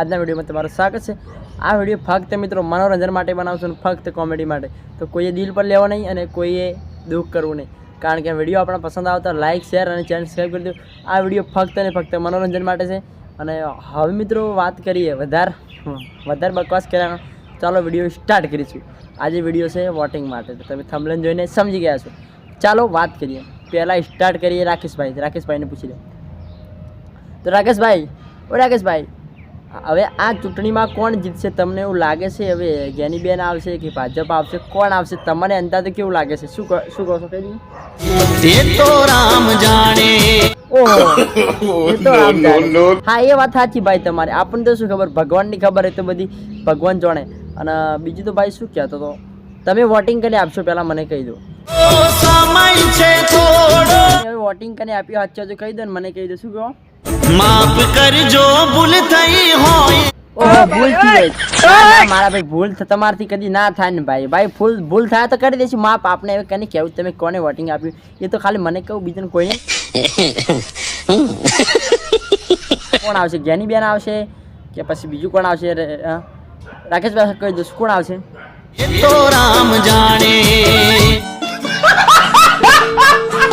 આજના વિડીયોમાં તમારું સ્વાગત છે. આ વીડિયો ફક્ત મિત્રો મનોરંજન માટે બનાવશું ફક્ત કોમેડી માટે. તો કોઈએ દિલ પર લેવો નહીં અને કોઈએ દુઃખ કરવું નહીં. કારણ કે વીડિયો આપણા પસંદ આવતા લાઇક શેર અને ચેનલ સબસ્ક્રાઈબ કરી દો. આ વીડિયો ફક્ત અને ફક્ત મનોરંજન માટે છે. અને હવે મિત્રો વાત કરીએ વધારે વધારે બકવાસ કર્યા ચાલો વીડિયો સ્ટાર્ટ કરીશું. આજે વીડિયો છે વોટિંગ માટે. તમે થમલેન જોઈને સમજી ગયા છો. ચાલો વાત કરીએ. પહેલાં સ્ટાર્ટ કરીએ રાકેશભાઈ. રાકેશભાઈને પૂછી લે. તો રાકેશભાઈ, ઓ રાકેશભાઈ હવે આ ચૂંટણીમાં કોણ જીતશે તમને એવું લાગે છે? હવે જ્ઞાનીબેન આવશે કે ભાજપ આવશે? કોણ આવશે? તમને અંદાજે કેવું લાગે છે? શું કહો- શું કહો છો તો રામ જાણે. જાણે. હા એ વાત સાચી ભાઈ તમારે. આપણને તો શું ખબર? ભગવાનની ખબર એ તો બધી ભગવાન જાણે. અને બીજું તો ભાઈ શું કહેતો તો તમે વોટિંગ કરી આપશો પહેલાં મને કહી દો. વોટિંગ કરી આપ્યો હાચો તો કહી દો ને મને કહી દો. શું કહો? માફ કરજો ભૂલ થઈ હોય. ઓહો ભૂલ થઈ ગઈ. ના, ના, મારા ભાઈ ભૂલ તમારાથી કદી ના થાય ને ભાઈ. ભાઈ ફૂલ ભૂલ થાય તો કરી દેશું માપ આપણે હવે કને કેવું તમે કોને વોટિંગ આપ્યું? એ તો ખાલી મને કહું બીજું કોઈને. કોણ આવશે? જ્ઞાની બેન આવશે કે પછી બીજું કોણ આવશે? રાકેશભાઈ કહી દો કોણ આવશે? તો રામ જાણે